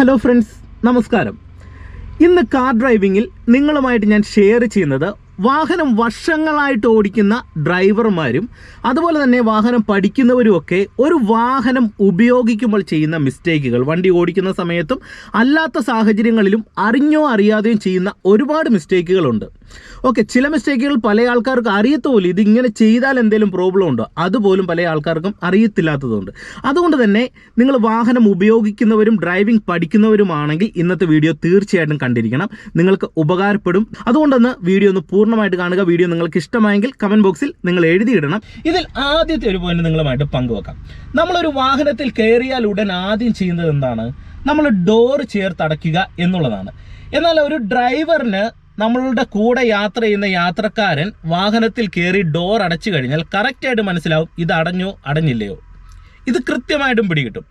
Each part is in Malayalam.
ഹലോ ഫ്രണ്ട്സ് നമസ്കാരം. ഇന്ന് കാർ ഡ്രൈവിങ്ങിൽ നിങ്ങളുമായിട്ട് ഞാൻ ഷെയർ ചെയ്യുന്നത് വാഹനം വർഷങ്ങളായിട്ട് ഓടിക്കുന്ന ഡ്രൈവർമാരും അതുപോലെ തന്നെ വാഹനം പഠിക്കുന്നവരും ഒക്കെ ഒരു വാഹനം ഉപയോഗിക്കുമ്പോൾ ചെയ്യുന്ന മിസ്റ്റേക്കുകൾ. വണ്ടി ഓടിക്കുന്ന സമയത്തും അല്ലാത്ത സാഹചര്യങ്ങളിലും അറിഞ്ഞോ അറിയാതെയും ചെയ്യുന്ന ഒരുപാട് മിസ്റ്റേക്കുകളുണ്ട്. ഓക്കെ ചില മിസ്റ്റേക്കുകൾ പല ആൾക്കാർക്ക് അറിയത്തുമില്ല. ഇതിങ്ങനെ ചെയ്താൽ എന്തെങ്കിലും പ്രോബ്ലം ഉണ്ടോ? അതുപോലും പല ആൾക്കാർക്കും അറിയത്തില്ലാത്തതുണ്ട് അതുകൊണ്ട് തന്നെ നിങ്ങൾ വാഹനം ഉപയോഗിക്കുന്നവരും ഡ്രൈവിംഗ് പഠിക്കുന്നവരുമാണെങ്കിൽ ഇന്നത്തെ വീഡിയോ തീർച്ചയായിട്ടും കണ്ടിരിക്കണം. നിങ്ങൾക്ക് ഉപകാരപ്പെടും. അതുകൊണ്ടൊന്ന് വീഡിയോ ഒന്ന് പൂർണമായിട്ട് കാണുക വീഡിയോ നിങ്ങൾക്ക് ഇഷ്ടമായെങ്കിൽ കമന്റ് ബോക്സിൽ നിങ്ങൾ എഴുതിയിടണം. ഇതിൽ ആദ്യത്തെ ഒരു പോയിന്റ് നിങ്ങളുമായിട്ട് പങ്കുവെക്കാം. നമ്മളൊരു വാഹനത്തിൽ കയറിയാൽ ഉടൻ ആദ്യം ചെയ്യുന്നത് എന്താണ്? നമ്മൾ ഡോർ ചേർത്തടയ്ക്കുക എന്നുള്ളതാണ്. എന്നാൽ ഒരു ഡ്രൈവറിന് നമ്മളുടെ കൂടെ യാത്ര ചെയ്യുന്ന യാത്രക്കാരൻ വാഹനത്തിൽ കയറി ഡോർ അടച്ചു കഴിഞ്ഞാൽ കറക്റ്റായിട്ട് മനസ്സിലാവും ഇത് അടഞ്ഞോ അടഞ്ഞില്ലയോ. ഇത് കൃത്യമായിട്ടും പിടികിട്ടും.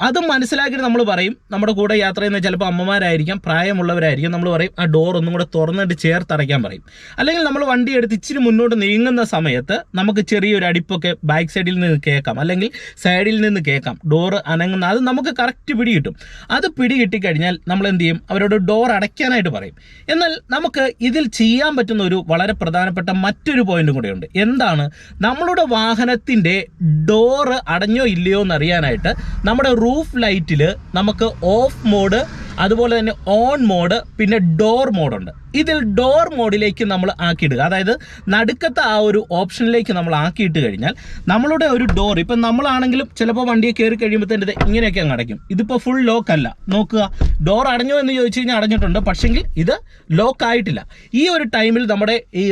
അത് മനസ്സിലാക്കിയിട്ട് നമ്മൾ പറയും. നമ്മുടെ കൂടെ യാത്ര ചെയ്യുന്ന ചിലപ്പോൾ അമ്മമാരായിരിക്കാം പ്രായമുള്ളവരായിരിക്കും. നമ്മൾ പറയും ആ ഡോർ ഒന്നും കൂടെ തുറന്നിട്ട് ചേർത്തടയ്ക്കാൻ പറയും. അല്ലെങ്കിൽ നമ്മൾ വണ്ടി എടുത്ത് ഇച്ചിരി മുന്നോട്ട് നീങ്ങുന്ന സമയത്ത് നമുക്ക് ചെറിയൊരു അടിപ്പൊക്കെ ബാക്ക് സൈഡിൽ നിന്ന് കേൾക്കാം. അല്ലെങ്കിൽ സൈഡിൽ നിന്ന് കേൾക്കാം. ഡോറ് അനങ്ങുന്ന അത് നമുക്ക് കറക്റ്റ് പിടികിട്ടും അത് പിടികിട്ടിക്കഴിഞ്ഞാൽ നമ്മൾ എന്ത് ചെയ്യും? അവരോട് ഡോർ അടയ്ക്കാനായിട്ട് പറയും. എന്നാൽ നമുക്ക് ഇതിൽ ചെയ്യാൻ പറ്റുന്ന ഒരു വളരെ പ്രധാനപ്പെട്ട മറ്റൊരു പോയിന്റും കൂടെയുണ്ട് എന്താണ്? നമ്മളുടെ വാഹനത്തിന്റെ ഡോറ് അടഞ്ഞോ ഇല്ലയോ എന്നറിയാനായിട്ട് നമ്മുടെ റൂഫ് ലൈറ്റിൽ നമുക്ക് ഓഫ് മോഡ് അതുപോലെ തന്നെ ഓൺ മോഡ് പിന്നെ ഡോർ മോഡുണ്ട് ഇതിൽ ഡോർ മോഡിലേക്ക് നമ്മൾ ആക്കിയിടുക. അതായത് നടുക്കത്തെ ആ ഒരു ഓപ്ഷനിലേക്ക് നമ്മൾ ആക്കിയിട്ട് കഴിഞ്ഞാൽ നമ്മളുടെ ഒരു ഡോർ ഇപ്പം നമ്മളാണെങ്കിലും ചിലപ്പോൾ വണ്ടിയെ കയറി കഴിയുമ്പോഴത്തേന്റെ ഇങ്ങനെയൊക്കെ അങ്ങ് അടയ്ക്കും. ഇതിപ്പോൾ ഫുൾ ലോക്ക് അല്ല. നോക്കുക ഡോർ അടഞ്ഞോ എന്ന് ചോദിച്ചു കഴിഞ്ഞാൽ അടഞ്ഞിട്ടുണ്ട്. പക്ഷെങ്കിൽ ഇത് ലോക്ക് ആയിട്ടില്ല. ഈ ഒരു ടൈമിൽ നമ്മുടെ ഈ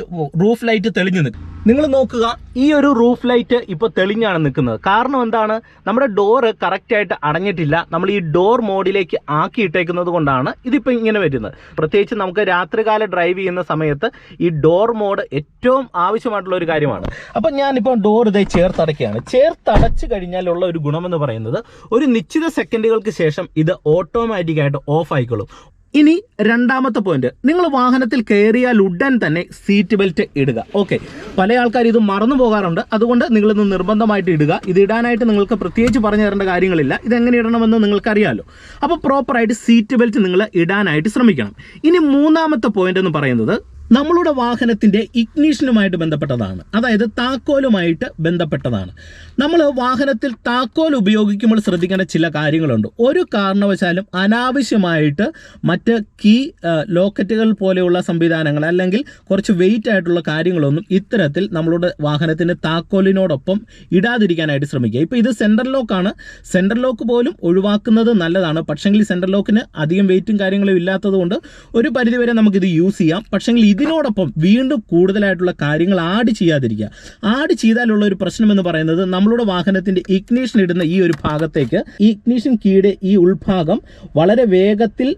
റൂഫ് ലൈറ്റ് തെളിഞ്ഞു നിൽക്കും. നിങ്ങൾ നോക്കുക ഈ ഒരു റൂഫ് ലൈറ്റ് ഇപ്പോൾ തെളിഞ്ഞാണ് നിൽക്കുന്നത്. കാരണം എന്താണ്? നമ്മുടെ ഡോറ് കറക്റ്റായിട്ട് അടഞ്ഞിട്ടില്ല. നമ്മൾ ഈ ഡോർ മോഡിലേക്ക് ആക്കിയിട്ടേക്കുന്നത് കൊണ്ടാണ് ഇതിപ്പോൾ ഇങ്ങനെ വരുന്നത്. പ്രത്യേകിച്ച് നമുക്ക് രാത്രികാല ഡ്രൈവ് ചെയ്യുന്ന സമയത്ത് ഈ ഡോർ മോഡ് ഏറ്റവും ആവശ്യമായിട്ടുള്ള ഒരു കാര്യമാണ്. അപ്പം ഞാനിപ്പോൾ ഡോർ ഇതേ ചേർത്തടയ്ക്കുകയാണ്. ചേർത്തടച്ച് കഴിഞ്ഞാലുള്ള ഒരു ഗുണമെന്ന് പറയുന്നത് ഒരു നിശ്ചിത സെക്കൻഡുകൾക്ക് ശേഷം ഇത് ഓട്ടോമാറ്റിക്കായിട്ട് ഓഫ് ആയിക്കോളും ഇനി രണ്ടാമത്തെ പോയിന്റ് നിങ്ങൾ വാഹനത്തിൽ കയറിയാൽ ഉടൻ തന്നെ സീറ്റ് ബെൽറ്റ് ഇടുക. ഓക്കെ പല ആൾക്കാർ ഇത് മറന്നു പോകാറുണ്ട്. അതുകൊണ്ട് നിങ്ങൾ ഇത് നിർബന്ധമായിട്ട് ഇടുക. ഇത് ഇടാനായിട്ട് നിങ്ങൾക്ക് പ്രത്യേകിച്ച് പറഞ്ഞു തരേണ്ട കാര്യങ്ങളില്ല. ഇതെങ്ങനെ ഇടണമെന്ന് നിങ്ങൾക്കറിയാമല്ലോ അപ്പോൾ പ്രോപ്പറായിട്ട് സീറ്റ് ബെൽറ്റ് നിങ്ങൾ ഇടാനായിട്ട് ശ്രമിക്കണം. ഇനി മൂന്നാമത്തെ പോയിന്റ് എന്ന് പറയുന്നത് നമ്മളുടെ വാഹനത്തിന്റെ ഇഗ്നീഷനുമായിട്ട് ബന്ധപ്പെട്ടതാണ്. അതായത് താക്കോലുമായിട്ട് ബന്ധപ്പെട്ടതാണ്. നമ്മൾ വാഹനത്തിൽ താക്കോൽ ഉപയോഗിക്കുമ്പോൾ ശ്രദ്ധിക്കേണ്ട ചില കാര്യങ്ങളുണ്ട്. ഒരു കാരണവശാലും അനാവശ്യമായിട്ട് മറ്റ് കീ ലോക്കറ്റുകൾ പോലെയുള്ള സംവിധാനങ്ങൾ അല്ലെങ്കിൽ കുറച്ച് വെയിറ്റ് ആയിട്ടുള്ള കാര്യങ്ങളൊന്നും ഇത്തരത്തിൽ നമ്മളുടെ വാഹനത്തിന്റെ താക്കോലിനോടൊപ്പം ഇടാതിരിക്കാനായിട്ട് ശ്രമിക്കുക. ഇപ്പോൾ ഇത് സെൻട്രൽ ലോക്കാണ് സെൻട്രൽ ലോക്ക് പോലും ഒഴിവാക്കുന്നത് നല്ലതാണ്. പക്ഷേങ്കിൽ സെൻട്രൽ ലോക്കിന് അധികം വെയിറ്റും കാര്യങ്ങളും ഇല്ലാത്തതുകൊണ്ട് ഒരു പരിധിവരെ നമുക്കിത് യൂസ് ചെയ്യാം. പക്ഷെങ്കിൽ ഇതിനോടൊപ്പം വീണ്ടും കൂടുതലായിട്ടുള്ള കാര്യങ്ങൾ ആഡ് ചെയ്യാതിരിക്കുക. ആഡ് ചെയ്താലുള്ള ഒരു പ്രശ്നം എന്ന് പറയുന്നത് നമ്മളുടെ വാഹനത്തിന്റെ ഇഗ്നീഷൻ ഇടുന്ന ഈ ഒരു ഭാഗത്തേക്ക് ഈ ഇഗ്നീഷൻ കീയുടെ ഈ ഉൾഭാഗം വളരെ വേഗത്തിൽ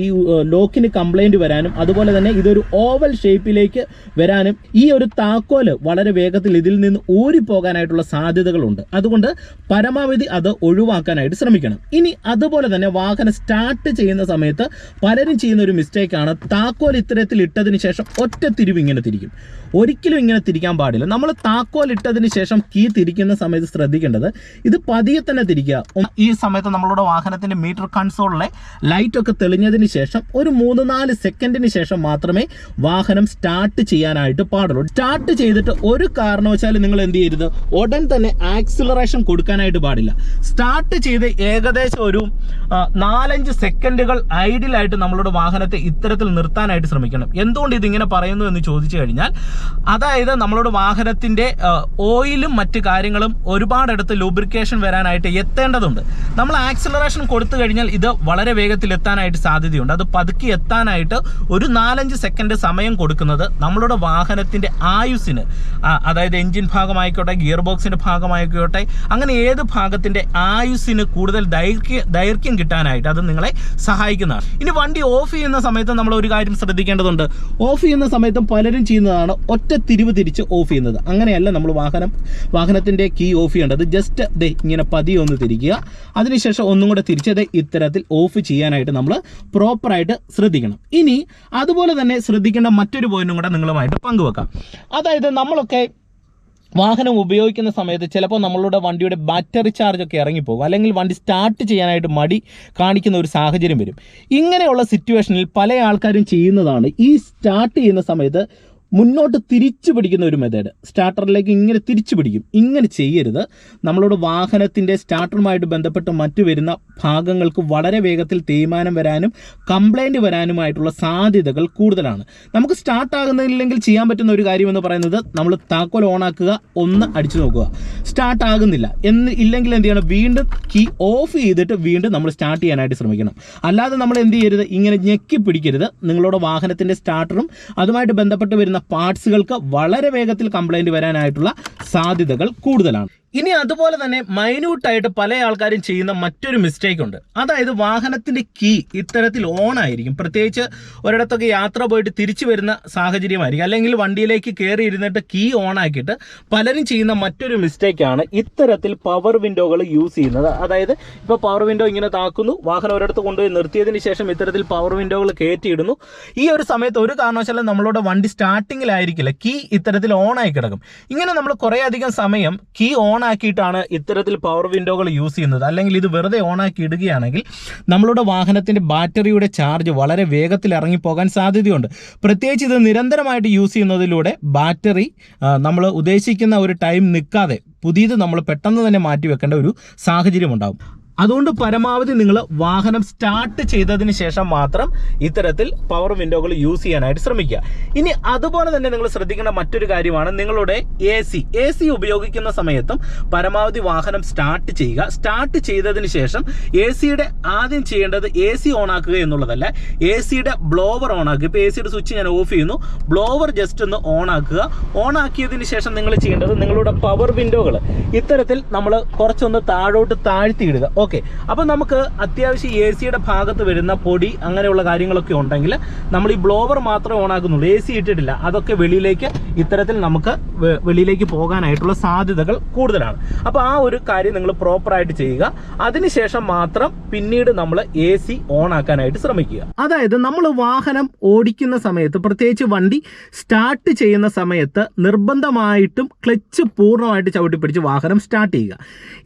ഈ ലോക്കിന് കംപ്ലൈന്റ് വരാനും അതുപോലെ തന്നെ ഇതൊരു ഓവൽ ഷേപ്പിലേക്ക് വരാനും ഈ ഒരു താക്കോൽ വളരെ വേഗത്തിൽ ഇതിൽ നിന്ന് ഊരിപ്പോകാനായിട്ടുള്ള സാധ്യതകളുണ്ട്. അതുകൊണ്ട് പരമാവധി അത് ഒഴിവാക്കാനായിട്ട് ശ്രമിക്കണം. ഇനി അതുപോലെ തന്നെ വാഹനം സ്റ്റാർട്ട് ചെയ്യുന്ന സമയത്ത് പലരും ചെയ്യുന്ന ഒരു മിസ്റ്റേക്കാണ് താക്കോൽ ഇത്തരത്തിൽ ഇട്ടതിന് ശേഷം ഒറ്റ തിരിവ് ഇങ്ങനെ തിരിക്കും. ഒരിക്കലും ഇങ്ങനെ തിരിക്കാൻ പാടില്ല. നമ്മൾ താക്കോൽ ഇട്ടതിന് ശേഷം കീ തിരിക്കുന്ന സമയത്ത് ശ്രദ്ധിക്കേണ്ടത് ഇത് പതിയെ തന്നെ തിരിക്കുക. ഈ സമയത്ത് നമ്മളുടെ വാഹനത്തിന്റെ മീറ്റർ കൺസോളിലെ ലൈറ്റ് ഒക്കെ തെളിഞ്ഞതിന് ശേഷം ഒരു മൂന്ന് നാല് സെക്കൻഡിന് ശേഷം മാത്രമേ വാഹനം സ്റ്റാർട്ട് ചെയ്യാനായിട്ട് പാടുള്ളൂ. സ്റ്റാർട്ട് ചെയ്തിട്ട് ഒരു കാരണവശാലും നിങ്ങൾ എന്ത് ചെയ്യരുത്. ഉടൻ തന്നെ ആക്സിലറേഷൻ കൊടുക്കാനായിട്ട് പാടില്ല. സ്റ്റാർട്ട് ചെയ്ത് ഏകദേശം ഒരു നാലഞ്ച് സെക്കൻഡുകൾ ഐഡിയലായിട്ട് നമ്മളുടെ വാഹനത്തെ ഇത്തരത്തിൽ നിർത്താനായിട്ട് ശ്രമിക്കണം. എന്തുകൊണ്ട് ഇതിങ്ങനെ പറയുന്നു എന്ന് ചോദിച്ചു കഴിഞ്ഞാൽ അതായത് നമ്മളുടെ വാഹനത്തിന്റെ ഓയിലും മറ്റു കാര്യങ്ങളും ഒരുപാടടുത്ത് ലൂബ്രിക്കേഷൻ വരാനായിട്ട് എത്തേണ്ടതുണ്ട്. നമ്മൾ ആക്സിലറേഷൻ കൊടുത്തു കഴിഞ്ഞാൽ ഇത് വളരെ വേഗത്തിൽ എത്താനായിട്ട് സാധ്യതയുണ്ട്. അത് പതുക്കി എത്താനായിട്ട് ഒരു നാലഞ്ച് സെക്കൻഡ് സമയം കൊടുക്കുന്നത് നമ്മളുടെ വാഹനത്തിന്റെ ആയുസിന് അതായത് എഞ്ചിൻ ഭാഗമായിക്കോട്ടെ ഗിയർ ബോക്സിന്റെ ഭാഗമായിക്കോട്ടെ അങ്ങനെ ഏത് ഭാഗത്തിന്റെ ആയുസിന് കൂടുതൽ ദൈർഘ്യ ദൈർഘ്യം കിട്ടാനായിട്ട് അത് നിങ്ങളെ സഹായിക്കുന്നതാണ്. ഇനി വണ്ടി ഓഫ് ചെയ്യുന്ന സമയത്ത് നമ്മൾ ഒരു കാര്യം ശ്രദ്ധിക്കേണ്ടതുണ്ട്. ഓഫ് ചെയ്യുന്ന സമയത്തും പലരും ചെയ്യുന്നതാണ് ഒറ്റ തിരിവ് തിരിച്ച് ഓഫ് ചെയ്യുന്നത്. അങ്ങനെയല്ല നമ്മൾ വാഹനം വാഹനത്തിന്റെ കീ ഓഫ് ചെയ്യേണ്ടത്. ജസ്റ്റ് ദേ ഇങ്ങനെ പതിയെ ഒന്ന് തിരിക്കുക. അതിനുശേഷം ഒന്നും കൂടെ തിരിച്ചത് ഇത്തരത്തിൽ ഓഫ് ചെയ്യാനായിട്ട് നമ്മൾ പ്രോപ്പറായിട്ട് ശ്രദ്ധിക്കണം. ഇനി അതുപോലെ തന്നെ ശ്രദ്ധിക്കേണ്ട മറ്റൊരു പോയിന്റും കൂടെ നിങ്ങളുമായിട്ട് പങ്കുവെക്കാം. അതായത് നമ്മളൊക്കെ വാഹനം ഉപയോഗിക്കുന്ന സമയത്ത് ചിലപ്പോൾ നമ്മളുടെ വണ്ടിയുടെ ബാറ്ററി ചാർജൊക്കെ ഇറങ്ങിപ്പോകും. അല്ലെങ്കിൽ വണ്ടി സ്റ്റാർട്ട് ചെയ്യാനായിട്ട് മടി കാണിക്കുന്ന ഒരു സാഹചര്യം വരും. ഇങ്ങനെയുള്ള സിറ്റുവേഷനിൽ പല ആൾക്കാരും ചെയ്യുന്നതാണ് ഈ സ്റ്റാർട്ട് ചെയ്യുന്ന സമയത്ത് മുന്നോട്ട് തിരിച്ചു പിടിക്കുന്ന ഒരു മെത്തേഡ് സ്റ്റാർട്ടറിലേക്ക് ഇങ്ങനെ തിരിച്ചു പിടിക്കും. ഇങ്ങനെ ചെയ്യരുത്. നമ്മളോട് വാഹനത്തിന്റെ സ്റ്റാർട്ടറുമായിട്ട് ബന്ധപ്പെട്ട് മറ്റു വരുന്ന ഭാഗങ്ങൾക്ക് വളരെ വേഗത്തിൽ തേയ്മാനം വരാനും കംപ്ലൈന്റ് വരാനുമായിട്ടുള്ള സാധ്യതകൾ കൂടുതലാണ്. നമുക്ക് സ്റ്റാർട്ട് ആകുന്നില്ലെങ്കിൽ ചെയ്യാൻ പറ്റുന്ന ഒരു കാര്യമെന്ന് പറയുന്നത് നമ്മൾ താക്കോൽ ഓണാക്കുക ഒന്ന് അടിച്ചു നോക്കുക. സ്റ്റാർട്ട് ആകുന്നില്ല. എന്ന് ഇല്ലെങ്കിൽ എന്ത് ചെയ്യണം? വീണ്ടും കീ ഓഫ് ചെയ്തിട്ട് വീണ്ടും നമ്മൾ സ്റ്റാർട്ട് ചെയ്യാനായിട്ട് ശ്രമിക്കണം. അല്ലാതെ നമ്മൾ എന്ത് ചെയ്യരുത്? ഇങ്ങനെ ഞെക്കി പിടിക്കരുത്. നിങ്ങളുടെ വാഹനത്തിന്റെ സ്റ്റാർട്ടറും അതുമായിട്ട് ബന്ധപ്പെട്ട് വരുന്ന പാർട്സുകൾക്ക് വളരെ വേഗത്തിൽ കംപ്ലൈന്റ് വരാനായിട്ടുള്ള സാധ്യതകൾ കൂടുതലാണ്. ഇനി അതുപോലെ തന്നെ മൈന്യൂട്ടായിട്ട് പല ആൾക്കാരും ചെയ്യുന്ന മറ്റൊരു മിസ്റ്റേക്ക് ഉണ്ട്. അതായത് വാഹനത്തിന്റെ കീ ഇത്തരത്തിൽ ഓൺ ആയിരിക്കും. പ്രത്യേകിച്ച് ഒരിടത്തൊക്കെ യാത്ര പോയിട്ട് തിരിച്ചു വരുന്ന സാഹചര്യമായിരിക്കും. അല്ലെങ്കിൽ വണ്ടിയിലേക്ക് കയറി ഇരുന്നിട്ട് കീ ഓൺ ആക്കിയിട്ട് പലരും ചെയ്യുന്ന മറ്റൊരു മിസ്റ്റേക്കാണ് ഇത്തരത്തിൽ പവർ വിൻഡോകൾ യൂസ് ചെയ്യുന്നത്. അതായത് ഇപ്പോൾ പവർ വിൻഡോ ഇങ്ങനെ താക്കുന്നു. വാഹനം ഒരിടത്ത് കൊണ്ടുപോയി നിർത്തിയതിന് ശേഷം ഇത്തരത്തിൽ പവർ വിൻഡോകൾ കയറ്റിയിടുന്നു. ഈ ഒരു സമയത്ത് ഒരു കാരണവശാലും നമ്മളോട് വണ്ടി സ്റ്റാർട്ടിങ്ങിലായിരിക്കില്ല കീ ഇത്തരത്തിൽ ഓൺ ആയി കിടക്കും. ഇങ്ങനെ നമ്മൾ കുറേ അധികം സമയം കീ ഓൺ ആക്കിയിട്ടാണ് ഇത്തരത്തിൽ പവർ വിൻഡോകൾ യൂസ് ചെയ്യുന്നത്. അല്ലെങ്കിൽ ഇത് വെറുതെ ഓൺ ആക്കി ഇടുകയാണെങ്കിൽ നമ്മളുടെ വാഹനത്തിന്റെ ബാറ്ററിയുടെ ചാർജ് വളരെ വേഗത്തിൽ ഇറങ്ങിപ്പോകാൻ സാധ്യതയുണ്ട്. പ്രത്യേകിച്ച് ഇത് നിരന്തരമായിട്ട് യൂസ് ചെയ്യുന്നതിലൂടെ ബാറ്ററി നമ്മൾ ഉദ്ദേശിക്കുന്ന ഒരു ടൈം നിൽക്കാതെ പുതിയത് നമ്മൾ പെട്ടെന്ന് തന്നെ മാറ്റി വെക്കേണ്ട ഒരു സാഹചര്യം ഉണ്ടാകും. അതുകൊണ്ട് പരമാവധി നിങ്ങൾ വാഹനം സ്റ്റാർട്ട് ചെയ്തതിന് ശേഷം മാത്രം ഇത്തരത്തിൽ പവർ വിൻഡോകൾ യൂസ് ചെയ്യാനായിട്ട് ശ്രമിക്കുക. ഇനി അതുപോലെ തന്നെ നിങ്ങൾ ശ്രദ്ധിക്കേണ്ട മറ്റൊരു കാര്യമാണ് നിങ്ങളുടെ എ സി എ സി ഉപയോഗിക്കുന്ന സമയത്തും പരമാവധി വാഹനം സ്റ്റാർട്ട് ചെയ്യുക. സ്റ്റാർട്ട് ചെയ്തതിന് ശേഷം എ സിയുടെ ആദ്യം ചെയ്യേണ്ടത് എ സി ഓൺ ആക്കുക എന്നുള്ളതല്ല. എ സിയുടെ ബ്ലോവർ ഓൺ ആക്കുക. ഇപ്പോൾ എ സിയുടെ സ്വിച്ച് ഞാൻ ഓഫ് ചെയ്യുന്നു. ബ്ലോവർ ജസ്റ്റ് ഒന്ന് ഓൺ ആക്കുക. ഓൺ ആക്കിയതിന് ശേഷം നിങ്ങൾ ചെയ്യേണ്ടത് നിങ്ങളുടെ പവർ വിൻഡോകൾ ഇത്തരത്തിൽ നമ്മൾ കുറച്ചൊന്ന് താഴോട്ട് താഴ്ത്തിയിടുക ഓക്കെ. അപ്പോൾ നമുക്ക് അത്യാവശ്യം എ സിയുടെ ഭാഗത്ത് വരുന്ന പൊടി അങ്ങനെയുള്ള കാര്യങ്ങളൊക്കെ ഉണ്ടെങ്കിൽ നമ്മൾ ഈ ബ്ലോവർ മാത്രമേ ഓൺ ആക്കുന്നുള്ളൂ. എ സി ഇട്ടിട്ടില്ല. അതൊക്കെ വെളിയിലേക്ക് ഇത്തരത്തിൽ നമുക്ക് വെളിയിലേക്ക് പോകാനായിട്ടുള്ള സാധ്യതകൾ കൂടുതലാണ്. അപ്പോൾ ആ ഒരു കാര്യം നിങ്ങൾ പ്രോപ്പറായിട്ട് ചെയ്യുക. അതിനുശേഷം മാത്രം പിന്നീട് നമ്മൾ എ സി ഓൺ ആക്കാനായിട്ട് ശ്രമിക്കുക. അതായത് നമ്മൾ വാഹനം ഓടിക്കുന്ന സമയത്ത് പ്രത്യേകിച്ച് വണ്ടി സ്റ്റാർട്ട് ചെയ്യുന്ന സമയത്ത് നിർബന്ധമായിട്ടും ക്ലച്ച് പൂർണമായിട്ട് ചവിട്ടി പിടിച്ച് വാഹനം സ്റ്റാർട്ട് ചെയ്യുക.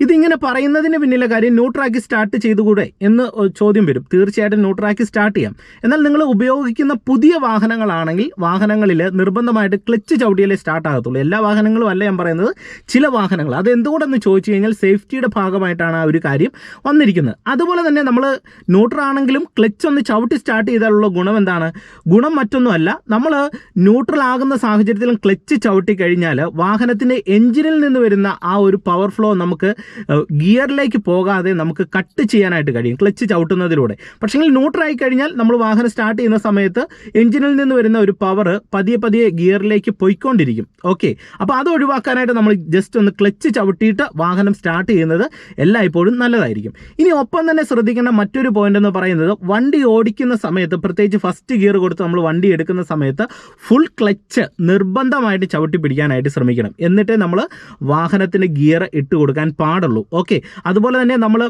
ഇതിങ്ങനെ പറയുന്നതിന് പിന്നിലെ കാര്യം ന്യൂട്രാക്കി സ്റ്റാർട്ട് ചെയ്തുകൂടെ എന്ന് ചോദ്യം വരും. തീർച്ചയായിട്ടും ന്യൂട്രാക്കി സ്റ്റാർട്ട് ചെയ്യാം. എന്നാൽ നിങ്ങൾ ഉപയോഗിക്കുന്ന പുതിയ വാഹനങ്ങളാണെങ്കിൽ വാഹനങ്ങളിൽ നിർബന്ധമായിട്ട് ക്ലച്ച് ചവിട്ടിയാലേ സ്റ്റാർട്ട് ആകത്തുള്ളൂ. എല്ലാ വാഹനങ്ങളും അല്ല ഞാൻ പറയുന്നത്. ചില വാഹനങ്ങൾ. അത് എന്തുകൊണ്ടെന്ന് ചോദിച്ചു കഴിഞ്ഞാൽ സേഫ്റ്റിയുടെ ഭാഗമായിട്ടാണ് ആ ഒരു കാര്യം വന്നിരിക്കുന്നത്. അതുപോലെ തന്നെ നമ്മൾ ന്യൂട്രലാണെങ്കിലും ക്ലച്ച് ഒന്ന് ചവിട്ടി സ്റ്റാർട്ട് ചെയ്താലുള്ള ഗുണം എന്താണ്? ഗുണം മറ്റൊന്നുമല്ല. നമ്മൾ ന്യൂട്രൽ ആകുന്ന സാഹചര്യത്തിലും ക്ലച്ച് ചവിട്ടി കഴിഞ്ഞാൽ വാഹനത്തിന്റെ എഞ്ചിനിൽ നിന്ന് വരുന്ന ആ ഒരു പവർ ഫ്ലോ നമുക്ക് ഗിയറിലേക്ക് പോകാതെ നമുക്ക് കട്ട് ചെയ്യാനായിട്ട് കഴിയും ക്ലച്ച് ചവിട്ടുന്നതിലൂടെ. പക്ഷേ ന്യൂട്രായി കഴിഞ്ഞാൽ നമ്മൾ വാഹനം സ്റ്റാർട്ട് ചെയ്യുന്ന സമയത്ത് എഞ്ചിനിൽ നിന്ന് വരുന്ന ഒരു പവർ പതിയെ പതിയെ ഗിയറിലേക്ക് പോയിക്കൊണ്ടിരിക്കും. ഓക്കെ അപ്പോൾ അത് ഒഴിവാക്കാനായിട്ട് നമ്മൾ ജസ്റ്റ് ഒന്ന് ക്ലച്ച് ചവിട്ടിയിട്ട് വാഹനം സ്റ്റാർട്ട് ചെയ്യുന്നത് എല്ലായ്പ്പോഴും നല്ലതായിരിക്കും. ഇനി ഒപ്പം തന്നെ ശ്രദ്ധിക്കേണ്ട മറ്റൊരു പോയിന്റ് എന്ന് പറയുന്നത് വണ്ടി ഓടിക്കുന്ന സമയത്ത് പ്രത്യേകിച്ച് ഫസ്റ്റ് ഗിയർ കൊടുത്ത് നമ്മൾ വണ്ടി എടുക്കുന്ന സമയത്ത് ഫുൾ ക്ലച്ച് നിർബന്ധമായിട്ട് ചവിട്ടി പിടിക്കാനായിട്ട് ശ്രമിക്കണം. എന്നിട്ടേ നമ്മൾ വാഹനത്തിന് ഗിയർ ഇട്ട് കൊടുക്കാൻ പാടുള്ളൂ. ഓക്കെ അതുപോലെ തന്നെ നമ്മൾ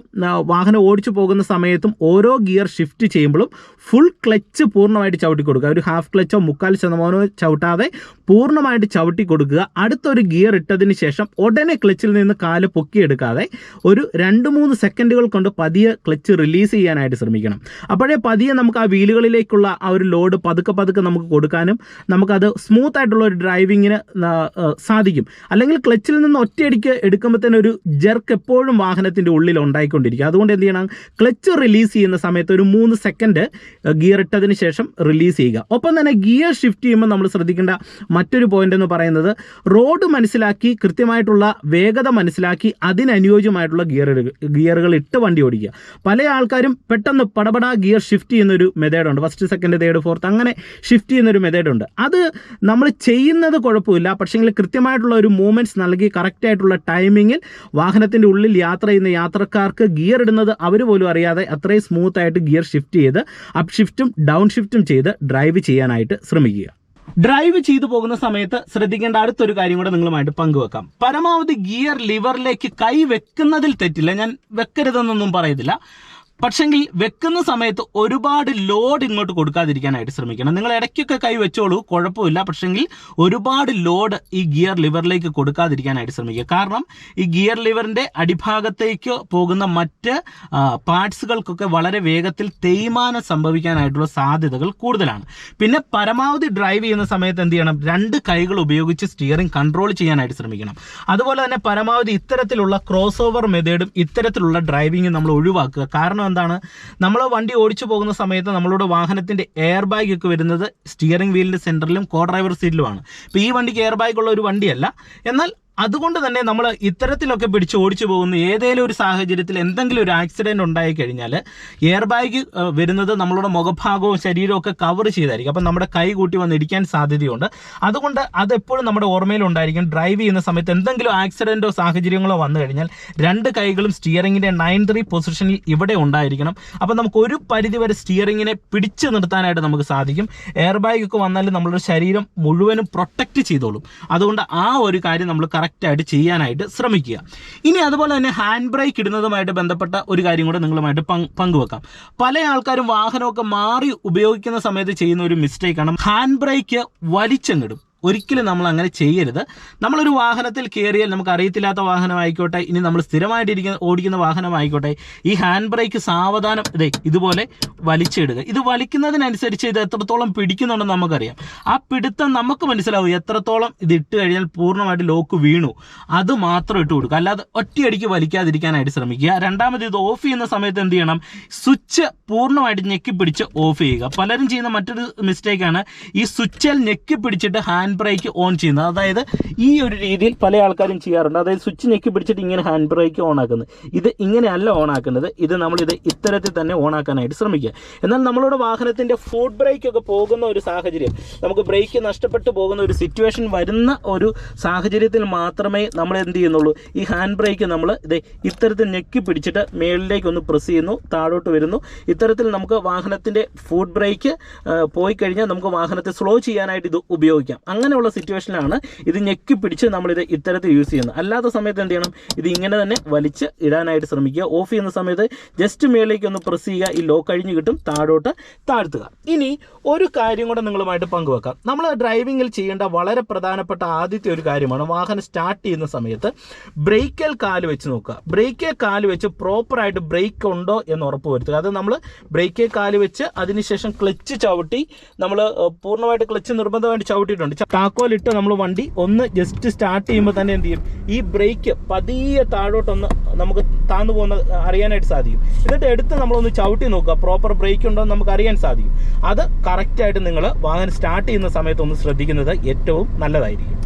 വാഹനം ഓടിച്ചു പോകുന്ന സമയത്തും ഓരോ ഗിയർ ഷിഫ്റ്റ് ചെയ്യുമ്പോഴും ഫുൾ ക്ലച്ച് പൂർണമായിട്ട് ചവിട്ടി കൊടുക്കുക. ഒരു ഹാഫ് ക്ലച്ചോ മുക്കാൽ ശതമാനമോ ചവിട്ടാതെ പൂർണമായിട്ട് ചവിട്ടി കൊടുക്കുക. അടുത്തൊരു ഗിയർ ഇട്ടതിന് ശേഷം ഉടനെ ക്ലച്ചിൽ നിന്ന് കാൽ പൊക്കിയെടുക്കാതെ ഒരു രണ്ട് മൂന്ന് സെക്കൻഡുകൾ കൊണ്ട് പതിയെ ക്ലച്ച് റിലീസ് ചെയ്യാനായിട്ട് ശ്രമിക്കണം. അപ്പോഴേ പതിയെ നമുക്ക് ആ വീലുകളിലേക്കുള്ള ആ ഒരു ലോഡ് പതുക്കെ പതുക്കെ നമുക്ക് കൊടുക്കാനും നമുക്കത് സ്മൂത്ത് ആയിട്ടുള്ള ഒരു ഡ്രൈവിങ്ങിന് സാധിക്കും. അല്ലെങ്കിൽ ക്ലച്ചിൽ നിന്ന് ഒറ്റയടിക്ക് എടുക്കുമ്പോൾ തന്നെ ഒരു ജെർക്ക് എപ്പോഴും വാഹനത്തിന്റെ ഉള്ളിൽ ഉണ്ടായിക്കൊണ്ടിരിക്കും അതുകൊണ്ട് എന്ത് ചെയ്യണം? ക്ലച്ച് റിലീസ് ചെയ്യുന്ന സമയത്ത് ഒരു മൂന്ന് സെക്കൻഡ് ഗിയർ ഇട്ടതിന് ശേഷം റിലീസ് ചെയ്യുക. ഒപ്പം തന്നെ ഗിയർ ഷിഫ്റ്റ് ചെയ്യുമ്പോൾ നമ്മൾ ശ്രദ്ധിക്കേണ്ട മറ്റൊരു പോയിന്റ് എന്ന് പറയുന്നത് റോഡ് മനസ്സിലാക്കി കൃത്യമായിട്ടുള്ള വേഗത മനസ്സിലാക്കി അതിനനുയോജ്യമായിട്ടുള്ള ഗിയർ ഗിയറുകൾ ഇട്ട് വണ്ടി ഓടിക്കുക. പല ആൾക്കാരും പെട്ടെന്ന് പടപടാ ഗിയർ ഷിഫ്റ്റ് ചെയ്യുന്ന ഒരു മെത്തേഡുണ്ട് ഫസ്റ്റ് സെക്കൻഡ് തേർഡ് ഫോർത്ത് അങ്ങനെ ഷിഫ്റ്റ് ചെയ്യുന്ന ഒരു മെത്തേഡുണ്ട് അത് നമ്മൾ ചെയ്യുന്നത് കുഴപ്പമില്ല. പക്ഷേങ്കിൽ കൃത്യമായിട്ടുള്ള ഒരു മൂവ്മെന്റ്സ് നൽകി കറക്റ്റായിട്ടുള്ള ടൈമിങ്ങിൽ വാഹനത്തിന്റെ ഉള്ളിൽ യാത്ര ചെയ്യുന്ന യാത്രക്കാർക്ക് ഗിയർ ഇടുന്നത് അവർ പോലും അറിയാതെ അത്രയും സ്മൂത്ത് ആയിട്ട് ഗിയർ ഷിഫ്റ്റ് ചെയ്ത് അപ് ഷിഫ്റ്റും ഡൗൺ ഷിഫ്റ്റും ചെയ്ത് ഡ്രൈവ് ചെയ്യാനായിട്ട് ശ്രമിക്കുക. ഡ്രൈവ് ചെയ്തു പോകുന്ന സമയത്ത് ശ്രദ്ധിക്കേണ്ട അടുത്തൊരു കാര്യം കൂടെ നിങ്ങളുമായിട്ട് പങ്കുവെക്കാം. പരമാവധി ഗിയർ ലിവറിലേക്ക് കൈ വെക്കുന്നതിൽ തെറ്റില്ല. ഞാൻ വെക്കരുതെന്നൊന്നും പറയത്തില്ല. പക്ഷെങ്കിൽ വെക്കുന്ന സമയത്ത് ഒരുപാട് ലോഡ് ഇങ്ങോട്ട് കൊടുക്കാതിരിക്കാനായിട്ട് ശ്രമിക്കണം. നിങ്ങൾ ഇടയ്ക്കൊക്കെ കൈ വെച്ചോളൂ കുഴപ്പമില്ല. പക്ഷെങ്കിൽ ഒരുപാട് ലോഡ് ഈ ഗിയർ ലിവറിലേക്ക് കൊടുക്കാതിരിക്കാനായിട്ട് ശ്രമിക്കുക. കാരണം ഈ ഗിയർ ലിവറിന്റെ അടിഭാഗത്തേക്ക് പോകുന്ന മറ്റ് പാർട്സുകൾക്കൊക്കെ വളരെ വേഗത്തിൽ തേയ്മാനം സംഭവിക്കാനായിട്ടുള്ള സാധ്യതകൾ കൂടുതലാണ്. പിന്നെ പരമാവധി ഡ്രൈവ് ചെയ്യുന്ന സമയത്ത് എന്ത് ചെയ്യണം? രണ്ട് കൈകൾ ഉപയോഗിച്ച് സ്റ്റിയറിംഗ് കൺട്രോൾ ചെയ്യാനായിട്ട് ശ്രമിക്കണം. അതുപോലെ തന്നെ പരമാവധി ഇത്തരത്തിലുള്ള ക്രോസ് ഓവർ മെത്തേഡും ഇത്തരത്തിലുള്ള ഡ്രൈവിങ്ങും നമ്മൾ ഒഴിവാക്കുക. കാരണം എന്താണ്? നമ്മൾ വണ്ടി ഓടിച്ചു പോകുന്ന സമയത്ത് നമ്മളുടെ വാഹനത്തിന്റെ എയർ ബാഗ് ഒക്കെ വരുന്നത് സ്റ്റിയറിംഗ് വീലിന്റെ സെന്ററിലും കോ ഡ്രൈവർ സീറ്റിലുമാണ് ഇപ്പോൾ ഈ വണ്ടിക്ക് എയർ ബാഗ് ഉള്ള ഒരു വണ്ടിയല്ല. എന്നാൽ അതുകൊണ്ട് തന്നെ നമ്മൾ ഇത്തരത്തിലൊക്കെ പിടിച്ച് ഓടിച്ചു പോകുന്ന ഏതെങ്കിലും ഒരു സാഹചര്യത്തിൽ എന്തെങ്കിലും ഒരു ആക്സിഡന്റ് ഉണ്ടായി കഴിഞ്ഞാൽ എയർ ബാഗ് വരുന്നത് നമ്മളുടെ മുഖഭാഗവും ശരീരവും ഒക്കെ കവർ ചെയ്തായിരിക്കും. അപ്പം നമ്മുടെ കൈ കൂട്ടി വന്ന് ഇടിക്കാൻ സാധ്യതയുണ്ട്. അതുകൊണ്ട് അതെപ്പോഴും നമ്മുടെ ഓർമ്മയിൽ ഉണ്ടായിരിക്കും. ഡ്രൈവ് ചെയ്യുന്ന സമയത്ത് എന്തെങ്കിലും ആക്സിഡന്റോ സാഹചര്യങ്ങളോ വന്നു കഴിഞ്ഞാൽ രണ്ട് കൈകളും സ്റ്റിയറിങ്ങിന്റെ നയൻ ത്രീ പൊസിഷനിൽ ഇവിടെ ഉണ്ടായിരിക്കണം. അപ്പം നമുക്ക് ഒരു പരിധി വരെ സ്റ്റിയറിംഗിനെ പിടിച്ചു നിർത്താനായിട്ട് നമുക്ക് സാധിക്കും. എയർ ബാഗ് ഒക്കെ വന്നാൽ നമ്മളുടെ ശരീരം മുഴുവനും പ്രൊട്ടക്റ്റ് ചെയ്തോളും. അതുകൊണ്ട് ആ ഒരു കാര്യം നമ്മൾ കറക്റ്റായിട്ട് ചെയ്യാനായിട്ട് ശ്രമിക്കുക. ഇനി അതുപോലെ തന്നെ ഹാൻഡ് ബ്രേക്ക് ഇടുന്നതുമായിട്ട് ബന്ധപ്പെട്ട ഒരു കാര്യം കൂടെ നിങ്ങളുമായിട്ട് പങ്ക് പങ്കുവെക്കാം. പല ആൾക്കാരും വാഹനമൊക്കെ മാറി ഉപയോഗിക്കുന്ന സമയത്ത് ചെയ്യുന്ന ഒരു മിസ്റ്റേക്കാണ് ഹാൻഡ് ബ്രേക്ക് വലിച്ചെങ്ങിടും ഒരിക്കലും നമ്മൾ അങ്ങനെ ചെയ്യരുത്. നമ്മളൊരു വാഹനത്തിൽ കയറിയാൽ നമുക്ക് അറിയത്തില്ലാത്ത വാഹനമായിക്കോട്ടെ ഇനി നമ്മൾ സ്ഥിരമായിട്ട് ഇരിക്കുന്ന ഓടിക്കുന്ന വാഹനമായിക്കോട്ടെ ഈ ഹാൻഡ് ബ്രേക്ക് സാവധാനം ഇതേ ഇതുപോലെ വലിച്ചിടുക. ഇത് വലിക്കുന്നതിനനുസരിച്ച് ഇത് എത്രത്തോളം പിടിക്കുന്നുണ്ടെന്ന് നമുക്കറിയാം. ആ പിടുത്തം നമുക്ക് മനസ്സിലാവും എത്രത്തോളം ഇത് ഇട്ട് കഴിഞ്ഞാൽ പൂർണമായിട്ട് ലോക്ക് വീണു. അത് മാത്രം ഇട്ട് കൊടുക്കുക. അല്ലാതെ ഒറ്റയടിക്ക് വലിക്കാതിരിക്കാനായിട്ട് ശ്രമിക്കുക. രണ്ടാമത് ഇത് ഓഫ് ചെയ്യുന്ന സമയത്ത് എന്ത് ചെയ്യണം? സ്വിച്ച് പൂർണമായിട്ട് ഞെക്കി പിടിച്ച് ഓഫ് ചെയ്യുക. പലരും ചെയ്യുന്ന മറ്റൊരു മിസ്റ്റേക്കാണ് ഈ സ്വിച്ചിൽ ഞെക്കി പിടിച്ചിട്ട് ഹാൻഡ് ബ്രേക്ക് ഓൺ ചെയ്യുന്നത്. അതായത് ഈ ഒരു രീതിയിൽ പല ആൾക്കാരും ചെയ്യാറുണ്ട്. അതായത് സ്വിച്ച് ഞെക്കി പിടിച്ചിട്ട് ഇങ്ങനെ ഹാൻഡ് ബ്രേക്ക് ഓൺ ആക്കുന്നത് ഇത് ഇങ്ങനെയല്ല ഓൺ ആക്കുന്നത്. ഇത് നമ്മളിത് ഇത്തരത്തിൽ തന്നെ ഓൺ ആക്കാനായിട്ട് ശ്രമിക്കുക. എന്നാൽ നമ്മളുടെ വാഹനത്തിന്റെ ഫുഡ് ബ്രേക്ക് ഒക്കെ പോകുന്ന ഒരു സാഹചര്യം നമുക്ക് ബ്രേക്ക് നഷ്ടപ്പെട്ടു പോകുന്ന ഒരു സിറ്റുവേഷൻ വരുന്ന ഒരു സാഹചര്യത്തിൽ മാത്രമേ നമ്മൾ എന്ത് ചെയ്യുന്നുള്ളൂ? ഈ ഹാൻഡ് ബ്രേക്ക് നമ്മൾ ഇത് ഇത്തരത്തിൽ ഞെക്കി പിടിച്ചിട്ട് മേളിലേക്ക് ഒന്ന് പ്രസ് ചെയ്യുന്നു താഴോട്ട് വരുന്നു. ഇത്തരത്തിൽ നമുക്ക് വാഹനത്തിന്റെ ഫുഡ് ബ്രേക്ക് പോയി കഴിഞ്ഞാൽ നമുക്ക് വാഹനത്തെ സ്ലോ ചെയ്യാനായിട്ട് ഇത് ഉപയോഗിക്കാം. അങ്ങനെയുള്ള സിറ്റുവേഷനിലാണ് ഇത് ഞെക്കി പിടിച്ച് നമ്മളിത് ഇത്തരത്തിൽ യൂസ് ചെയ്യുന്നത്. അല്ലാത്ത സമയത്ത് എന്ത് ചെയ്യണം? ഇത് ഇങ്ങനെ തന്നെ വലിച്ച് ഇടാനായിട്ട് ശ്രമിക്കുക. ഓഫ് ചെയ്യുന്ന സമയത്ത് ജസ്റ്റ് മേളിലേക്ക് ഒന്ന് പ്രസ് ചെയ്യുക. ഈ ലോ കഴിഞ്ഞ് കിട്ടും. താഴോട്ട് താഴ്ത്തുക. ഇനി ഒരു കാര്യം കൂടെ നിങ്ങളുമായിട്ട് പങ്കുവെക്കാം. നമ്മൾ ഡ്രൈവിങ്ങിൽ ചെയ്യേണ്ട വളരെ പ്രധാനപ്പെട്ട ആദ്യത്തെ ഒരു കാര്യമാണ് വാഹനം സ്റ്റാർട്ട് ചെയ്യുന്ന സമയത്ത് ബ്രേക്കിൽ കാൽ വെച്ച് നോക്കുക. ബ്രേക്കിൽ കാൽ വെച്ച് പ്രോപ്പറായിട്ട് ബ്രേക്ക് ഉണ്ടോ എന്ന് ഉറപ്പ് വരുത്തുക. അത് നമ്മൾ ബ്രേക്കിൽ കാൽ വെച്ച് അതിനുശേഷം ക്ലച്ച് ചവിട്ടി നമ്മൾ പൂർണമായിട്ട് ക്ലച്ച് നിർബന്ധമായിട്ട് ചവിട്ടിയിട്ടുണ്ട്. താക്കോലിട്ട് നമ്മൾ വണ്ടി ഒന്ന് ജസ്റ്റ് സ്റ്റാർട്ട് ചെയ്യുമ്പോൾ തന്നെ എന്ത് ചെയ്യും? ഈ ബ്രേക്ക് പതിയെ താഴോട്ടൊന്ന് നമുക്ക് താന്നു പോകുന്ന അറിയാനായിട്ട് സാധിക്കും. എന്നിട്ട് എടുത്ത് നമ്മളൊന്ന് ചവിട്ടി നോക്കുക. പ്രോപ്പർ ബ്രേക്ക് ഉണ്ടോ എന്ന് നമുക്ക് അറിയാൻ സാധിക്കും. അത് കറക്റ്റായിട്ട് നിങ്ങൾ വാഹനം സ്റ്റാർട്ട് ചെയ്യുന്ന സമയത്ത് ഒന്ന് ശ്രദ്ധിക്കുന്നത് ഏറ്റവും നല്ലതായിരിക്കും.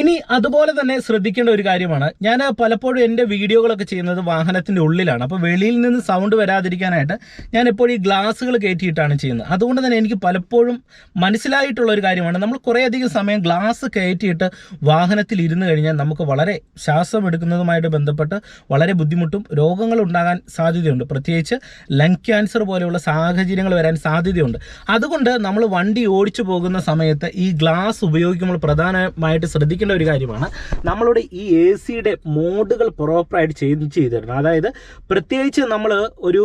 ഇനി അതുപോലെ തന്നെ ശ്രദ്ധിക്കേണ്ട ഒരു കാര്യമാണ്. ഞാൻ പലപ്പോഴും എന്റെ വീഡിയോകളൊക്കെ ചെയ്യുന്നത് വാഹനത്തിന്റെ ഉള്ളിലാണ്. അപ്പോൾ വെളിയിൽ നിന്ന് സൗണ്ട് വരാതിരിക്കാനായിട്ട് ഞാൻ എപ്പോഴും ഈ ഗ്ലാസ്സുകൾ കയറ്റിയിട്ടാണ് ചെയ്യുന്നത്. അതുകൊണ്ട് തന്നെ എനിക്ക് പലപ്പോഴും മനസ്സിലായിട്ടുള്ള ഒരു കാര്യമാണ്. നമ്മൾ കുറേയധികം സമയം ഗ്ലാസ് കയറ്റിയിട്ട് വാഹനത്തിൽ ഇരുന്ന് കഴിഞ്ഞാൽ നമുക്ക് വളരെ ശ്വാസം എടുക്കുന്നതുമായിട്ട് ബന്ധപ്പെട്ട് വളരെ ബുദ്ധിമുട്ടും രോഗങ്ങൾ ഉണ്ടാകാൻ സാധ്യതയുണ്ട്. പ്രത്യേകിച്ച് ലങ് ക്യാൻസർ പോലെയുള്ള സാഹചര്യങ്ങൾ വരാൻ സാധ്യതയുണ്ട്. അതുകൊണ്ട് നമ്മൾ വണ്ടി ഓടിച്ചു പോകുന്ന സമയത്ത് ഈ ഗ്ലാസ് ഉപയോഗിക്കുമ്പോൾ പ്രധാനമായിട്ട് ശ്രദ്ധിക്കേണ്ട ഒരു കാര്യമാണ്. നമ്മളുടെ ഈ എ സിയുടെ മോഡുകൾ പ്രോപ്പറായിട്ട് ചേഞ്ച് ചെയ്തിടണം. അതായത് പ്രത്യേകിച്ച് നമ്മൾ ഒരു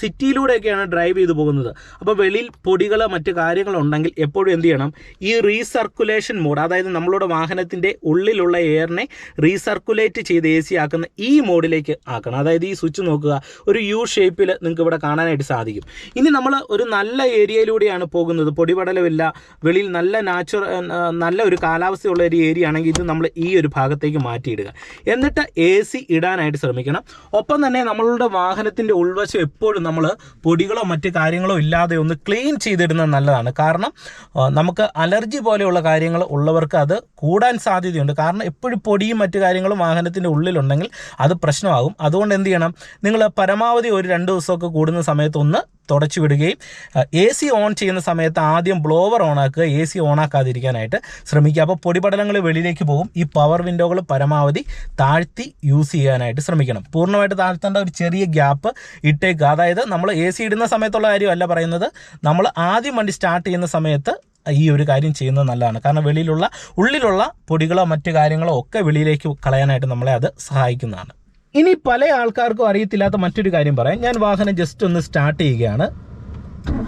സിറ്റിയിലൂടെയൊക്കെയാണ് ഡ്രൈവ് ചെയ്തു പോകുന്നത്. അപ്പോൾ വെളിയിൽ പൊടികൾ മറ്റു കാര്യങ്ങളുണ്ടെങ്കിൽ എപ്പോഴും എന്ത് ചെയ്യണം? ഈ റീസർക്കുലേഷൻ മോഡ് അതായത് നമ്മളുടെ വാഹനത്തിന്റെ ഉള്ളിലുള്ള എയറിനെ റീസർക്കുലേറ്റ് ചെയ്ത് എ സി ആക്കുന്ന ഈ മോഡിലേക്ക് ആക്കണം. അതായത് ഈ സ്വിച്ച് നോക്കുക. ഒരു യു ഷേപ്പിൽ നിങ്ങൾക്ക് ഇവിടെ കാണാനായിട്ട് സാധിക്കും. ഇനി നമ്മൾ ഒരു നല്ല ഏരിയയിലൂടെയാണ് പോകുന്നത്. പൊടിപടലമില്ല. വെളിയിൽ നല്ല നാച്ചുറൽ നല്ല ഒരു കാലാവസ്ഥയുള്ള ഒരു ഏരിയ ആണെങ്കിൽ ഇത് നമ്മൾ ഈ ഒരു ഭാഗത്തേക്ക് മാറ്റിയിടുക. എന്നിട്ട് എ സി ഇടാനായിട്ട് ശ്രമിക്കണം. ഒപ്പം തന്നെ നമ്മളുടെ വാഹനത്തിന്റെ ഉൾവശം എപ്പോഴും നമ്മൾ പൊടികളോ മറ്റ് കാര്യങ്ങളോ ഇല്ലാതെ ഒന്ന് ക്ലീൻ ചെയ്തിടുന്നത് നല്ലതാണ്. കാരണം നമുക്ക് അലർജി പോലെയുള്ള കാര്യങ്ങൾ ഉള്ളവർക്ക് അത് കൂടാൻ സാധ്യതയുണ്ട്. കാരണം എപ്പോഴും പൊടിയും മറ്റു കാര്യങ്ങളും വാഹനത്തിന്റെ ഉള്ളിലുണ്ടെങ്കിൽ അത് പ്രശ്നമാകും. അതുകൊണ്ട് എന്ത് ചെയ്യണം? നിങ്ങൾ പരമാവധി ഒരു രണ്ട് ദിവസമൊക്കെ കൂടുന്ന സമയത്ത് ഒന്ന് തുടച്ചു വിടുകയും എ സി ഓൺ ചെയ്യുന്ന സമയത്ത് ആദ്യം ബ്ലോവർ ഓൺ ആക്കുക എ സി ഓൺ ആക്കാതിരിക്കാനായിട്ട് ശ്രമിക്കുക. അപ്പോൾ പൊടിപടലങ്ങൾ വെളിയിലേക്ക് പോകും. ഈ പവർ വിൻഡോകൾ പരമാവധി താഴ്ത്തി യൂസ് ചെയ്യാനായിട്ട് ശ്രമിക്കണം. പൂർണമായിട്ട് താഴ്ത്തേണ്ട ഒരു ചെറിയ ഗ്യാപ്പ് ഇട്ടേക്കുക. അതായത് നമ്മൾ എ സി ഇടുന്ന സമയത്തുള്ള കാര്യമല്ല പറയുന്നത്. നമ്മൾ ആദ്യം വണ്ടി സ്റ്റാർട്ട് ചെയ്യുന്ന സമയത്ത് ഈ ഒരു കാര്യം ചെയ്യുന്നത് നല്ലതാണ്. കാരണം വെളിയിലുള്ള ഉള്ളിലുള്ള പൊടികളോ മറ്റു കാര്യങ്ങളോ ഒക്കെ വെളിയിലേക്ക് കളയാനായിട്ട് നമ്മളെ അത് സഹായിക്കുന്നതാണ്. ഇനി പല ആൾക്കാർക്കും അറിയത്തില്ലാത്ത മറ്റൊരു കാര്യം പറയാം. ഞാൻ വാഹനം ജസ്റ്റ് ഒന്ന് സ്റ്റാർട്ട് ചെയ്യുകയാണ്.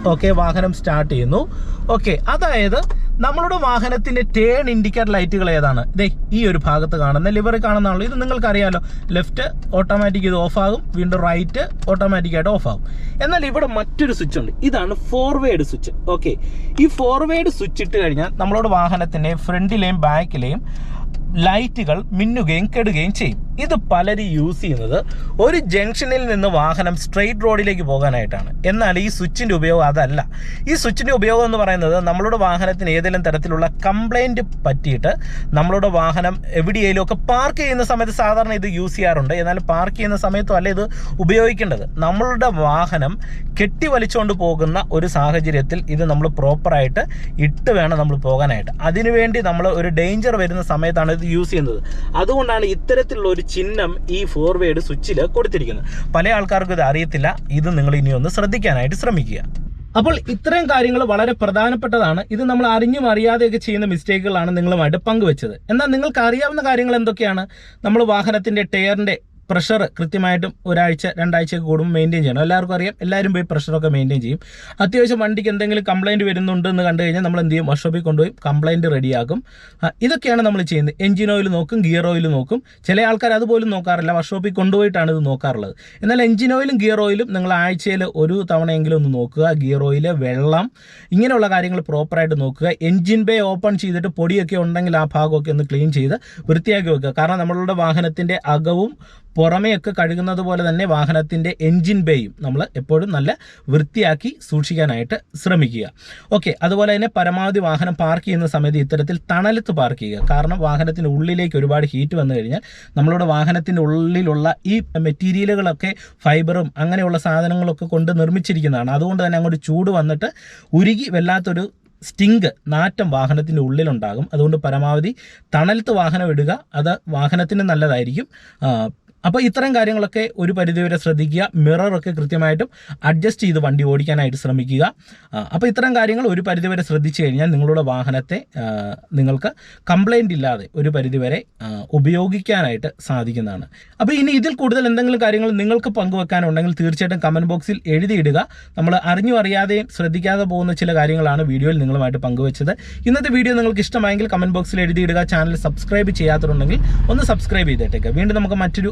ഓക്കെ വാഹനം സ്റ്റാർട്ട് ചെയ്യുന്നു. ഓക്കെ അതായത് നമ്മളുടെ വാഹനത്തിന്റെ ടേൺ ഇൻഡിക്കേറ്റർ ലൈറ്റുകൾ ഏതാണ്? ഇതേ ഈ ഒരു ഭാഗത്ത് കാണുന്ന ലിവറിൽ കാണുന്നതാണല്ലോ. ഇത് നിങ്ങൾക്ക് അറിയാലോ ലെഫ്റ്റ് ഓട്ടോമാറ്റിക് ഇത് ഓഫ് ആകും. വീണ്ടും റൈറ്റ് ഓട്ടോമാറ്റിക്കായിട്ട് ഓഫ് ആകും. എന്നാൽ ഇവിടെ മറ്റൊരു സ്വിച്ച് ഉണ്ട്. ഇതാണ് ഫോർവേഡ് സ്വിച്ച് ഓക്കെ ഈ ഫോർവേഡ് സ്വിച്ച് ഇട്ട് കഴിഞ്ഞാൽ നമ്മളോട് വാഹനത്തിന്റെ ഫ്രണ്ടിലെയും ബാക്കിലെയും ലൈറ്റുകൾ മിന്നുകയും കെടുകയും ചെയ്യും. ഇത് പലരും യൂസ് ചെയ്യുന്നത് ഒരു ജംഗ്ഷനിൽ നിന്ന് വാഹനം സ്ട്രെയിറ്റ് റോഡിലേക്ക് പോകാനായിട്ടാണ്. എന്നാൽ ഈ സ്വിച്ചിന്റെ ഉപയോഗം അതല്ല. ഈ സ്വിച്ചിന്റെ ഉപയോഗം എന്ന് പറയുന്നത് നമ്മളുടെ വാഹനത്തിന് ഏതെങ്കിലും തരത്തിലുള്ള കംപ്ലൈന്റ് പറ്റിയിട്ട് നമ്മളുടെ വാഹനം എവിടെയെങ്കിലും ഒക്കെ പാർക്ക് ചെയ്യുന്ന സമയത്ത് സാധാരണ ഇത് യൂസ് ചെയ്യാറുണ്ട്. എന്നാൽ പാർക്ക് ചെയ്യുന്ന സമയത്തും അല്ല ഇത് ഉപയോഗിക്കേണ്ടത്. നമ്മളുടെ വാഹനം കെട്ടി വലിച്ചുകൊണ്ട് പോകുന്ന ഒരു സാഹചര്യത്തിൽ ഇത് നമ്മൾ പ്രോപ്പറായിട്ട് ഇട്ട് വേണം നമ്മൾ പോകാനായിട്ട്. അതിനുവേണ്ടി നമ്മൾ ഒരു ഡേഞ്ചർ വരുന്ന സമയത്താണ് ഇത് യൂസ് ചെയ്യുന്നത്. അതുകൊണ്ടാണ് ഇത്തരത്തിലുള്ള ഒരു ചിഹ്നം ഈ ഫോർവേഡ് സ്വിച്ചിൽ കൊടുത്തിരിക്കുന്നത്. പല ആൾക്കാർക്കും ഇത് അറിയത്തില്ല. ഇത് നിങ്ങൾ ഇനി ഒന്ന് ശ്രദ്ധിക്കാനായിട്ട് ശ്രമിക്കുക. അപ്പോൾ ഇത്രയും കാര്യങ്ങൾ വളരെ പ്രധാനപ്പെട്ടതാണ്. ഇത് നമ്മൾ അറിഞ്ഞും അറിയാതെയൊക്കെ ചെയ്യുന്ന മിസ്റ്റേക്കുകളാണ് നിങ്ങളുമായിട്ട് പങ്കുവെച്ചത്. എന്നാൽ നിങ്ങൾക്ക് അറിയാവുന്ന കാര്യങ്ങൾ എന്തൊക്കെയാണ്? നമ്മൾ വാഹനത്തിന്റെ ടയറിന്റെ പ്രഷർ കൃത്യമായിട്ടും ഒരാഴ്ച രണ്ടാഴ്ചയൊക്കെ കൂടുമ്പോൾ മെയിന്റെയിൻ ചെയ്യണം. എല്ലാവർക്കും അറിയാം. എല്ലാവരും പോയി പ്രഷറൊക്കെ മെയിന്റെയിൻ ചെയ്യും. അത്യാവശ്യം വണ്ടിക്ക് എന്തെങ്കിലും കംപ്ലയിന്റ് വരുന്നുണ്ട് എന്ന് കണ്ടു കഴിഞ്ഞാൽ നമ്മൾ എന്ത് ചെയ്യും? വർഷോപ്പിൽ കൊണ്ടുപോയി കംപ്ലയിന്റ് റെഡിയാക്കും ഇതൊക്കെയാണ് നമ്മൾ ചെയ്യുന്നത്. എഞ്ചിൻ ഓയിൽ നോക്കും ഗിയർ ഓയിൽ നോക്കും. ചില ആൾക്കാർ അതുപോലും നോക്കാറില്ല. വർഷോപ്പിൽ കൊണ്ടുപോയിട്ടാണ് ഇത് നോക്കാറുള്ളത്. എന്നാൽ എഞ്ചിൻ ഓയിലും ഗിയർ ഓയിലും നിങ്ങൾ ആഴ്ചയിൽ ഒരു തവണയെങ്കിലും ഒന്ന് നോക്കുക. ഗിയർ ഓയിൽ വെള്ളം ഇങ്ങനെയുള്ള കാര്യങ്ങൾ പ്രോപ്പറായിട്ട് നോക്കുക. എഞ്ചിൻ ബേ ഓപ്പൺ ചെയ്തിട്ട് പൊടിയൊക്കെ ഉണ്ടെങ്കിൽ ആ ഭാഗമൊക്കെ ഒന്ന് ക്ലീൻ ചെയ്ത് വൃത്തിയാക്കി വെക്കുക. കാരണം നമ്മളുടെ വാഹനത്തിന്റെ അകവും പുറമെയൊക്കെ കഴുകുന്നത് പോലെ തന്നെ വാഹനത്തിന്റെ എൻജിൻ ബേയും നമ്മൾ എപ്പോഴും നല്ല വൃത്തിയാക്കി സൂക്ഷിക്കാനായിട്ട് ശ്രമിക്കുക. ഓക്കെ അതുപോലെ തന്നെ പരമാവധി വാഹനം പാർക്ക് ചെയ്യുന്ന സമയത്ത് ഇത്തരത്തിൽ തണലത്ത് പാർക്ക് ചെയ്യുക. കാരണം വാഹനത്തിന്റെ ഉള്ളിലേക്ക് ഒരുപാട് ഹീറ്റ് വന്നു കഴിഞ്ഞാൽ നമ്മളുടെ വാഹനത്തിന്റെ ഉള്ളിലുള്ള ഈ മെറ്റീരിയലുകളൊക്കെ ഫൈബറും അങ്ങനെയുള്ള സാധനങ്ങളൊക്കെ കൊണ്ട് നിർമ്മിച്ചിരിക്കുന്നതാണ്. അതുകൊണ്ട് തന്നെ അങ്ങോട്ട് ചൂട് വന്നിട്ട് ഉരുകി വല്ലാത്തൊരു സ്റ്റിങ്ക് നാറ്റം വാഹനത്തിന്റെ ഉള്ളിലുണ്ടാകും. അതുകൊണ്ട് പരമാവധി തണലത്ത് വാഹനം ഇടുക. അത് വാഹനത്തിന് നല്ലതായിരിക്കും. അപ്പോൾ ഇത്തരം കാര്യങ്ങളൊക്കെ ഒരു പരിധിവരെ ശ്രദ്ധിക്കുക. മിററൊക്കെ കൃത്യമായിട്ടും അഡ്ജസ്റ്റ് ചെയ്ത് വണ്ടി ഓടിക്കാനായിട്ട് ശ്രമിക്കുക. അപ്പോൾ ഇത്തരം കാര്യങ്ങൾ ഒരു പരിധിവരെ ശ്രദ്ധിച്ചു കഴിഞ്ഞാൽ നിങ്ങളുടെ വാഹനത്തെ നിങ്ങൾക്ക് കംപ്ലൈന്റ് ഇല്ലാതെ ഒരു പരിധിവരെ ഉപയോഗിക്കാനായിട്ട് സാധിക്കുന്നതാണ്. അപ്പോൾ ഇനി ഇതിൽ കൂടുതൽ എന്തെങ്കിലും കാര്യങ്ങൾ നിങ്ങൾക്ക് പങ്കുവെക്കാനുണ്ടെങ്കിൽ തീർച്ചയായിട്ടും കമന്റ് ബോക്സിൽ എഴുതിയിടുക. നമ്മൾ അറിഞ്ഞു അറിയാതെയും ശ്രദ്ധിക്കാതെ പോകുന്ന ചില കാര്യങ്ങളാണ് വീഡിയോയിൽ നിങ്ങളുമായിട്ട് പങ്കുവച്ചത്. ഇന്നത്തെ വീഡിയോ നിങ്ങൾക്ക് ഇഷ്ടമായെങ്കിൽ കമന്റ് ബോക്സിൽ എഴുതിയിടുക. ചാനൽ സബ്സ്ക്രൈബ് ചെയ്യാത്തതുണ്ടെങ്കിൽ ഒന്ന് സബ്സ്ക്രൈബ് ചെയ്തേട്ടേക്ക് വീണ്ടും നമുക്ക് മറ്റൊരു